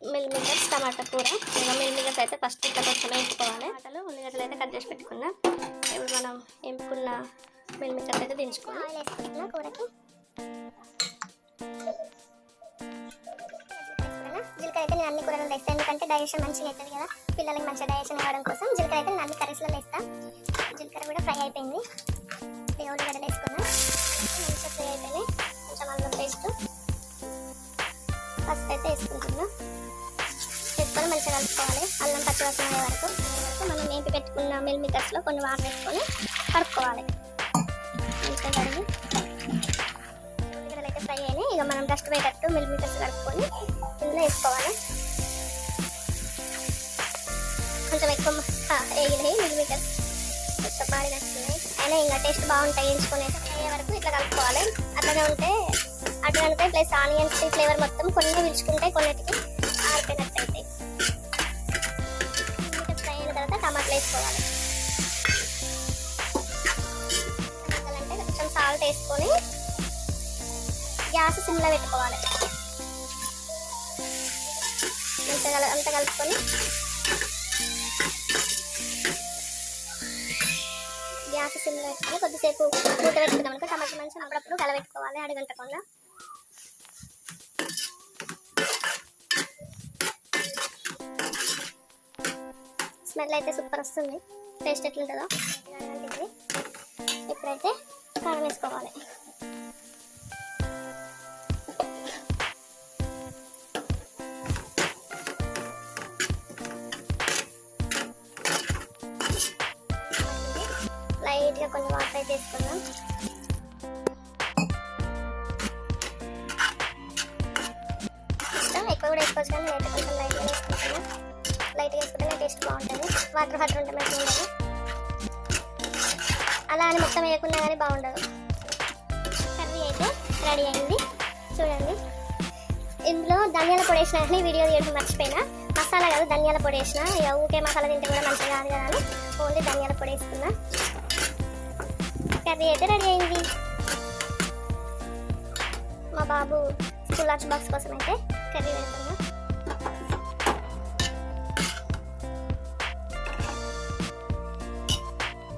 Mill టమాటా కూర. ఇంకా mill అయితే ఫస్ట్ ఇట్లా కొంచెం వేసుకోవాలి. టమాటాలు ఉల్లిగడ్డలు అయితే కట్ చేసి పెట్టుకున్నా. ఇప్పుడు మనం ఎంపుకున్న మిల్ అయితే దించుకోవాలి ఆయిల్ వేసుకుంటున్నా కూరకి. జీలకర్ర అయితే నేను అన్ని కూరలు వేస్తాను ఎందుకంటే డైజెషన్ మంచిగా అవుతుంది కదా. పిల్లలకి మంచిగా డైజెషన్ అవ్వడం కోసం జీలకర్ర అయితే నేను అన్ని కర్రీస్లో వేస్తాను జీలకర్ర కూడా ఫ్రై అయిపోయింది. ఉల్లిగడ్డలు వేసుకున్నాను పసుపు అయితే వేసుకుంటున్నాం. వేసుకొని మంచిగా కలుపుకోవాలి. అల్లం పచ్చివాసన అయ్యే వరకు. అయ్యే వరకు మనం ఏంపి పెట్టుకున్న మిల్ కొన్ని వాటర్ వేసుకొని కడుక్కోవాలి. మంచిగా కడిగి అయితే ఫ్రై అయినాయి. ఇక మనం డస్ట్ పోయేటట్టు మిల్ కడుక్కొని ఇందులో వేసుకోవాలి. కొంచెం ఎక్కువ వేగినాయి మిల్ మిల్లర్స్ కొంచెం మాడినట్టున్నాయి అయినా ఇంకా టేస్ట్ బాగుంటాయి. వేయించుకునే అయితే అయ్యే వరకు ఇట్లా కలుపుకోవాలి. అట్లనే ఉంటే అట్లా ప్లస్ ఆనియన్స్ ఫ్లేవర్ మొత్తం కొన్ని పిలుచుకుంటాయి కొన్నిటికి ఆరిపోయినట్టు అవుతాయి ఫ్రై అయిన తర్వాత టమాటాలు వేసుకోవాలి. అంటే కొంచెం సాల్ట్ వేసుకొని గ్యాస్ సిమ్లో పెట్టుకోవాలి. అంత కల అంత కలుపుకొని గ్యాస్ సిమ్లో పెట్టుకొని కొద్దిసేపు మూత పెట్టుకుందాం అనుకో టమాటా మంచిగా అప్పుడప్పుడు కలబెట్టుకోవాలి అడగంటకుండా స్మెల్ అయితే సూపర్ వస్తుంది. టేస్ట్ ఎట్లుంటుందో అనిపించింది ఇప్పుడైతే కారం వేసుకోవాలి. లైట్గా కొంచెం వాటర్ అయితే వేసుకుందాం. ఎక్కువ కూడా వేసుకోవచ్చు కానీ నేనైతే కొంచెం లైట్ టేస్ట్ బాగుంటుంది వాటర్ వాటర్ ఉంటే మంచిగా ఉండదు. అలా అని మొత్తం వేయకుండా కానీ బాగుండదు. కర్రీ అయితే రెడీ అయింది. చూడండి. ఇందులో ధనియాల పొడి వేసిన కానీ వీడియో తీయడం మర్చిపోయినా. మసాలా కాదు ధనియాల పొడి వేసిన. ఇక ఊకే మసాలా తింటే కూడా మంచిగా కాదు కదా అని ఓన్లీ ధనియాల పొడి వేసుకున్నా. కర్రీ అయితే రెడీ అయింది. మా బాబు స్కూల్ లంచ్ బాక్స్ కోసం అయితే కర్రీ పెడుతున్నా.